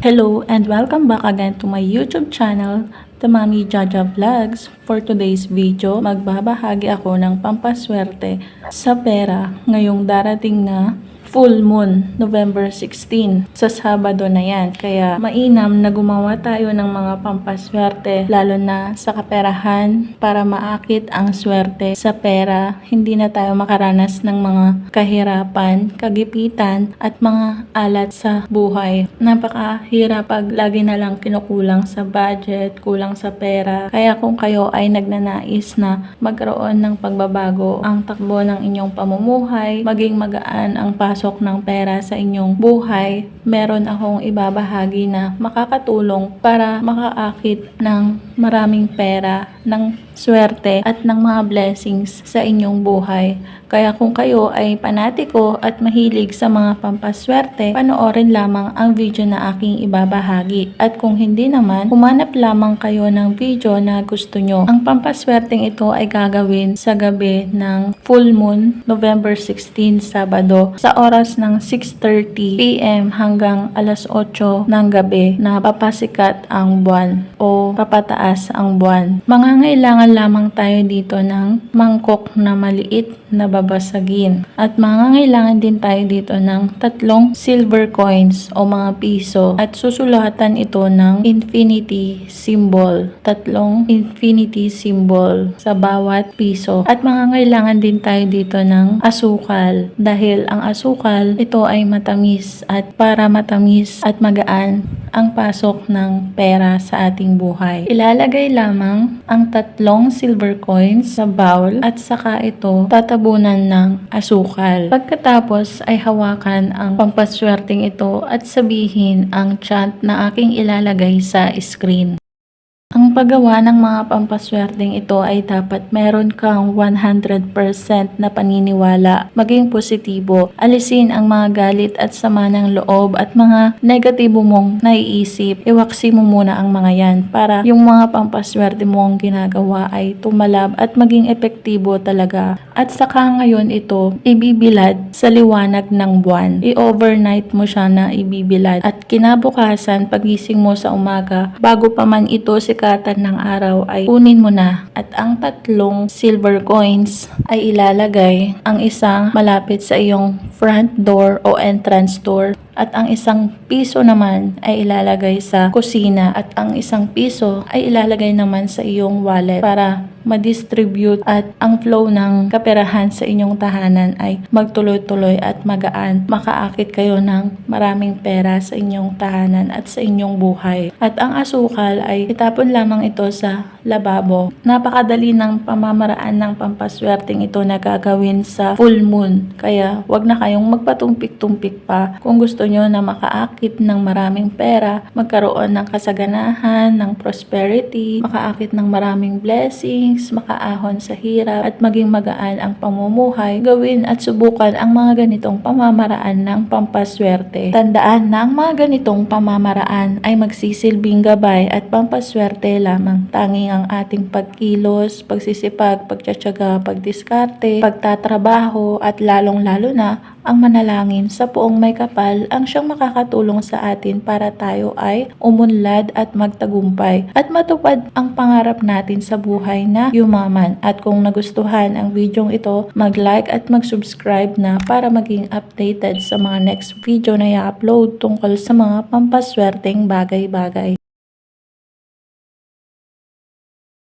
Hello and welcome back again to my YouTube channel, The Mami Jaja Vlogs. For today's video, magbabahagi ako ng pampaswerte sa pera ngayong darating na full moon, November 16. Sa Sabado na yan. Kaya mainam na gumawa tayo ng mga pampaswerte, lalo na sa kaperahan, para maakit ang swerte sa pera. Hindi na tayo makaranas ng mga kahirapan, kagipitan, at mga alat sa buhay. Napakahirap pag lagi na lang kinukulang sa budget, kulang sa pera. Kaya kung kayo ay nagnanais na magkaroon ng pagbabago ang takbo ng inyong pamumuhay, maging magaan ang pasok ng pera sa inyong buhay, meron akong ibabahagi na makakatulong para makaakit ng maraming pera, ng swerte at ng mga blessings sa inyong buhay. Kaya kung kayo ay panatiko at mahilig sa mga pampaswerte, panoorin lamang ang video na aking ibabahagi. At kung hindi naman, humanap lamang kayo ng video na gusto nyo. Ang pampaswerteng ito ay gagawin sa gabi ng full moon, November 16, Sabado, sa oras ng 6.30 p.m. hanggang alas 8 ng gabi na papasikat ang buwan o papataas ang buwan. Mangangailangan lamang tayo dito ng mangkok na maliit na babasagin. At mangangailangan din tayo dito ng tatlong silver coins o mga piso at susulatan ito ng infinity symbol. Tatlong infinity symbol sa bawat piso. At mangangailangan din tayo dito ng asukal dahil ang asukal ito ay matamis at para matamis at magaan ang pasok ng pera sa ating buhay. Ilalagay lamang ang tatlong silver coins sa bowl at saka ito tatabunan ng asukal. Pagkatapos ay hawakan ang pampaswerteng ito at sabihin ang chant na aking ilalagay sa screen. Ang paggawa ng mga pampaswerteng ito ay dapat meron kang 100% na paniniwala, maging positibo, alisin ang mga galit at sama ng loob at mga negatibo mong naiisip. Iwaksi mo muna ang mga yan para yung mga pampaswerte mong ginagawa ay tumalab at maging epektibo talaga. At saka ngayon ito, ibibilad sa liwanag ng buwan. I-overnight mo siya na ibibilad. At kinabukasan, pagising mo sa umaga, bago pa man ito sikatan ng araw, ay kunin mo na. At ang tatlong silver coins ay ilalagay ang isang malapit sa iyong front door o entrance door at ang isang piso naman ay ilalagay sa kusina at ang isang piso ay ilalagay naman sa iyong wallet para ma-distribute at ang flow ng kaperahan sa inyong tahanan ay magtuloy-tuloy at magaan. Makaakit kayo ng maraming pera sa inyong tahanan at sa inyong buhay. At ang asukal ay itapon lamang ito sa lababo. Napakadali ng pamamaraan ng pampaswerteng ito na gagawin sa full moon. Kaya wag na kayong magpatumpik-tumpik pa. Kung gusto nyo na makaakit ng maraming pera, magkaroon ng kasaganahan, ng prosperity, makaakit ng maraming blessings, makaahon sa hirap, at maging magaan ang pamumuhay, gawin at subukan ang mga ganitong pamamaraan ng pampaswerte. Tandaan na ang mga ganitong pamamaraan ay magsisilbing gabay at pampaswerte lamang. Tanging ang ating pagkilos, pagsisipag, pagtsatsaga, pagdiskarte, pagtatrabaho at lalong-lalo na ang manalangin sa poong may kapal ang siyang makakatulong sa atin para tayo ay umunlad at magtagumpay at matupad ang pangarap natin sa buhay na yumaman. At kung nagustuhan ang videong ito, mag-like at mag-subscribe na para maging updated sa mga next video na i-upload tungkol sa mga pampaswerteng bagay-bagay.